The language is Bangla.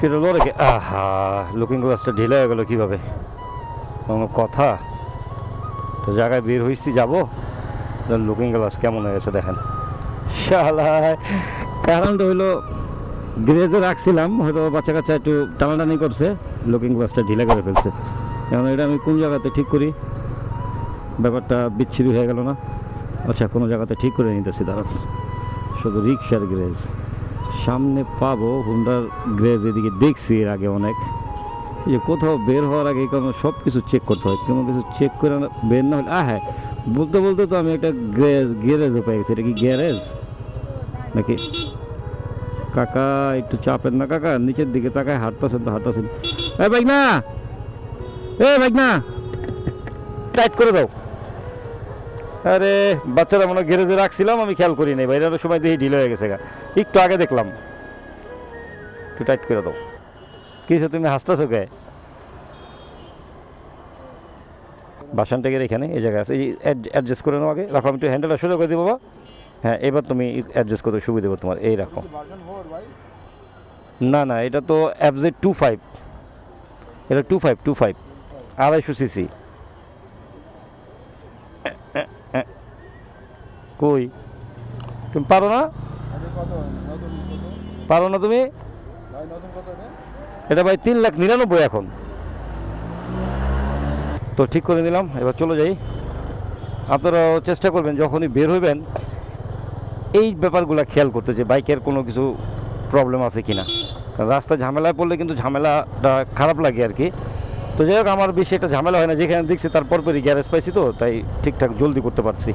কেটে লো রেখে আহা লুকিং গ্লাসটা ঢিলে হয়ে গেলো কীভাবে? কোনো কথা? তো জায়গায় বের হয়েছি যাব? লুকিং গ্লাস কেমন হয়ে গেছে দেখেন। শালায় কারণটা হইল গ্রেজে রাখছিলাম, হয়তো বাচ্চা কাচ্চা একটু টানাটানি করছে লুকিং গ্লাসটা ঢিলে করে ফেলছে। এখন এটা আমি কোন জায়গাতে ঠিক করি? ব্যাপারটা বিচ্ছিরি হয়ে গেল না? আচ্ছা কোনো জায়গাতে ঠিক করে নিতেছি, দাঁড়ান। শুধু রিক্সার গ্রেজ। সামনে পাবো হুন্ডার গ্রেজ এদিকে দেখছি এর আগে অনেক। যে কোথাও বের হওয়ার আগে কারণ সব কিছু চেক করতে হয়। কোনো কিছু চেক করে বের না হলে আ হ্যাঁ বলতে বলতে তো আমি একটা গ্যারেজ গ্যারেজও পেয়ে গেছি। এটা কি গ্যারেজ নাকি? কাকা, একটু চাপেন না কাকা, নিচের দিকে তাকায় হাঁটতেছেন তো, হাঁটতেছেন। এ বাইক না এ বাইক না টাইট করে দাও। আরে, বাচ্চারা মনে গ্যারেজে রাখছিলাম, আমি খেয়াল করি নাই বাইরের সময় দেখি ঢিল হয়ে গেছে একটু আগে দেখলাম। একটু টাইট করে দাও। কিছু তুমি হাসতেছো কে? বাসানটাকে এখানে, এই জায়গায় আছে। এই অ্যাডজাস্ট করে নাও আগে। রাখো, আমি একটু হ্যান্ডেলটা সোজা করে দিই বাবা হ্যাঁ এবার তুমি অ্যাডজাস্ট করতে সুবিধা দেবো তোমার। এই রাখো। না না, এটা তো অ্যাপজেড টু ফাইভ এটা টু ফাইভ টু ফাইভ আড়াইশো সিসি কই? তুমি পারো না? পারো না তুমি? এটা ভাই তিন লাখ নিরানব্বই এখন। তো ঠিক করে নিলাম এবার চলে যাই। আপনারাও চেষ্টা করবেন যখনই বের হইবেন এই ব্যাপারগুলো খেয়াল করতে যে বাইকের কোনো কিছু প্রবলেম আছে কি না কারণ রাস্তায় ঝামেলায় পড়লে কিন্তু ঝামেলাটা খারাপ লাগে আর কি। তো যাই হোক আমার বেশি একটা ঝামেলা হয় না যেখানে দেখছি তারপর পরই গ্যারেজ পাইছি তো তাই ঠিকঠাক জলদি করতে পারছি।